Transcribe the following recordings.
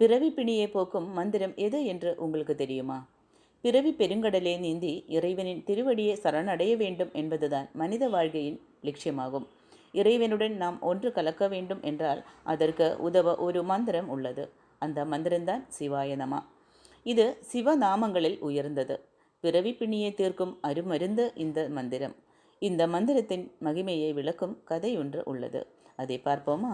பிறவி பிணியை போக்கும் மந்திரம் எது என்று உங்களுக்கு தெரியுமா? பிறவி பெருங்கடலே நீந்தி இறைவனின் திருவடியை சரணடைய வேண்டும் என்பதுதான் மனித வாழ்க்கையின் லட்சியமாகும். இறைவனுடன் நாம் ஒன்று கலக்க வேண்டும் என்றால் அதற்கு உதவ ஒரு மந்திரம் உள்ளது. அந்த மந்திரம்தான் சிவாய இது சிவநாமங்களில் உயர்ந்தது. பிறவி பிணியை தீர்க்கும் அருமருந்து இந்த மந்திரம். இந்த மந்திரத்தின் மகிமையை விளக்கும் கதை ஒன்று உள்ளது. அதை பார்ப்போமா?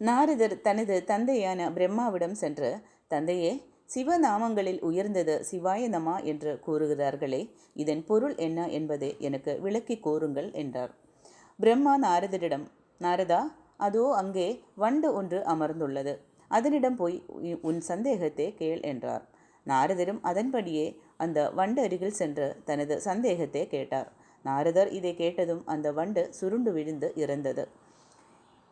நாரதர் தனது தந்தையான பிரம்மாவிடம் சென்று தந்தையே சிவநாமங்களில் உயர்ந்தது சிவாய நமா என்று கூறுகிறார்களே இதன் பொருள் என்ன என்பதை எனக்கு விளக்கி கூறுங்கள் என்றார். பிரம்மா நாரதரிடம் நாரதா அதோ அங்கே வண்டு ஒன்று அமர்ந்துள்ளது. அதனிடம் போய் உன் சந்தேகத்தை கேள் என்றார். நாரதரும் அதன்படியே அந்த வண்டு அருகில் சென்று தனது சந்தேகத்தை கேட்டார். நாரதர் இதை கேட்டதும் அந்த வண்டு சுருண்டு விழுந்து இறந்தது.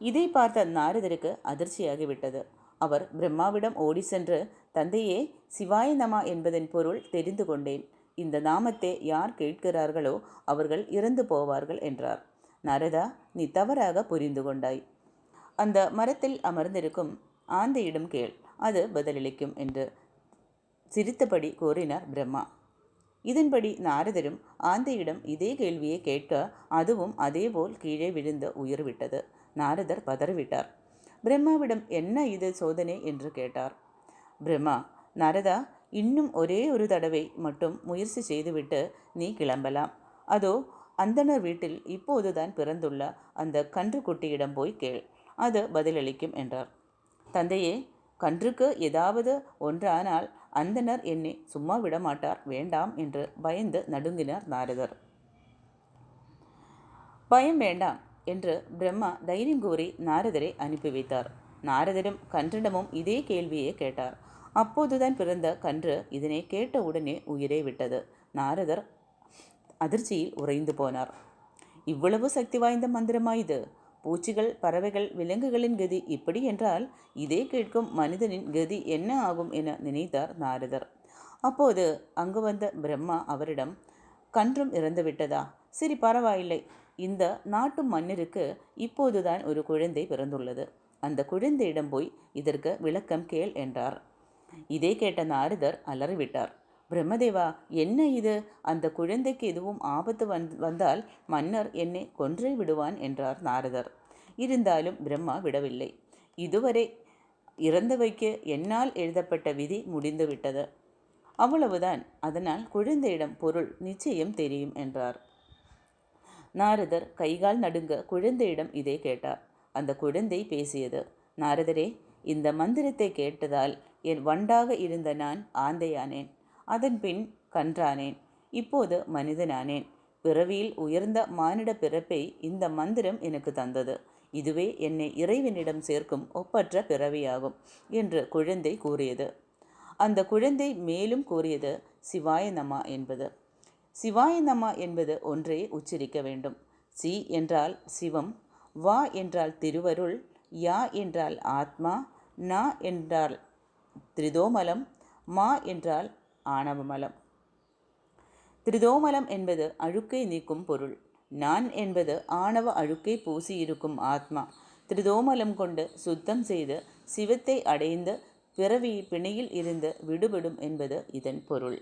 இதை பார்த்த நாரதருக்கு அதிர்ச்சியாகிவிட்டது. அவர் பிரம்மாவிடம் ஓடி சென்று தந்தையே சிவாய நமா என்பதன் பொருள் தெரிந்து கொண்டேன். இந்த நாமத்தை யார் கேட்கிறார்களோ அவர்கள் இறந்து போவார்கள் என்றார். நரதா நீ தவறாக புரிந்து கொண்டாய். அந்த மரத்தில் அமர்ந்திருக்கும் ஆந்தையிடம் கேள் அது பதிலளிக்கும் என்று சிரித்தபடி கூறினார் பிரம்மா. இதன்படி நாரதரும் ஆந்தையிடம் இதே கேள்வியை கேட்க அதுவும் அதேபோல் கீழே விழுந்து உயிர்விட்டது நாரதர் பதறிவிட்டார். பிரம்மாவிடம் என்ன இது சோதனை என்று கேட்டார். பிரம்மா நாரதா இன்னும் ஒரே ஒரு தடவை மட்டும் முயற்சி செய்துவிட்டு நீ கிளம்பலாம். அதோ அந்தனர் வீட்டில் இப்போதுதான் பிறந்துள்ள அந்த கன்று குட்டியிடம் போய் கேள் அது பதிலளிக்கும் என்றார். தந்தையே கன்றுக்கு ஏதாவது ஒன்றானால் அந்தனர் என்னை சும்மா விடமாட்டார் வேண்டாம் என்று பயந்து நடுங்கினார் நாரதர். பயம் வேண்டாம் என்று பிரம்மா தைரியம் கூறி நாரதரை அனுப்பி வைத்தார். நாரதரும் கன்றிடமும் இதே கேள்வியை கேட்டார். அப்போதுதான் பிறந்த கன்று இதனை கேட்ட உடனே உயிரை விட்டது. நாரதர் அதிர்ச்சியில் உறைந்து போனார். இவ்வளவு சக்தி வாய்ந்த மந்திரமா இது? பூச்சிகள் பறவைகள் விலங்குகளின் கதி இப்படி என்றால் இதே கேட்கும் மனிதனின் கதி என்ன ஆகும் என நினைத்தார் நாரதர். அப்போது அங்கு வந்த பிரம்மா அவரிடம் கன்றும் இறந்து விட்டதா சரி பரவாயில்லை. இந்த நாட்டு மன்னருக்கு இப்போதுதான் ஒரு குழந்தை பிறந்துள்ளது. அந்த குழந்தையிடம் போய் இதற்கு விளக்கம் கேள் என்றார். இதை கேட்ட நாரதர் அலறிவிட்டார். பிரம்மதேவா என்ன இது? அந்த குழந்தைக்கு எதுவும் ஆபத்து வந் வந்தால் மன்னர் என்னை கொன்றே விடுவான் என்றார் நாரதர். இருந்தாலும் பிரம்மா விடவில்லை. இதுவரை இறந்தவைக்கு என்னால் எழுதப்பட்ட விதி முடிந்துவிட்டது. அவ்வளவுதான். அதனால் குழந்தையிடம் பொருள் நிச்சயம் தெரியும் என்றார். நாரதர் கைகால் நடுங்க குழந்தையிடம் இதை கேட்டார். அந்த குழந்தை பேசியது நாரதரே இந்த மந்திரத்தை கேட்டதால் என் வண்டாக இருந்த நான் ஆந்தையானேன். அதன்பின் கன்றானேன். இப்போது மனிதனானேன். பிறவியில் உயர்ந்த மானிட பிறப்பை இந்த மந்திரம் எனக்கு தந்தது. இதுவே என்னை இறைவனிடம் சேர்க்கும் ஒப்பற்ற பிறவியாகும் என்று குழந்தை கூறியது. அந்த குழந்தை மேலும் கூறியது சிவாய நமா என்பது. சிவாய நம என்பது ஒன்றே உச்சரிக்க வேண்டும். சி என்றால் சிவம் வா என்றால் திருவருள் யா என்றால் ஆத்மா நா என்றால் திரிதோமலம் மா என்றால் ஆணவமலம். திரிதோமலம் என்பது அழுக்கை நீக்கும் பொருள். நான் என்பது ஆணவ அழுக்கை பூசியிருக்கும் ஆத்மா. திரிதோமலம் கொண்டு சுத்தம் செய்து சிவத்தை அடைந்து பிறவி பிணையில் இருந்து விடுபடும் என்பது இதன் பொருள்.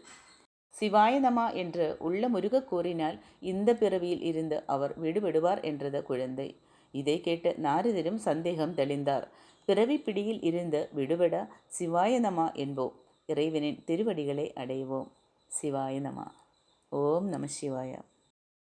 சிவாயனமா என்று உள்ள முருக கூறினால் இந்த பிறவியில் இருந்து அவர் விடுபடுவார் என்றது குழந்தை. இதை கேட்டு நாரதரும் சந்தேகம் தெளிந்தார். பிறவி பிடியில் இருந்து விடுபட சிவாயனமா என்போம். இறைவனின் திருவடிகளை அடைவோம். சிவாயனமா ஓம் நம சிவாயா.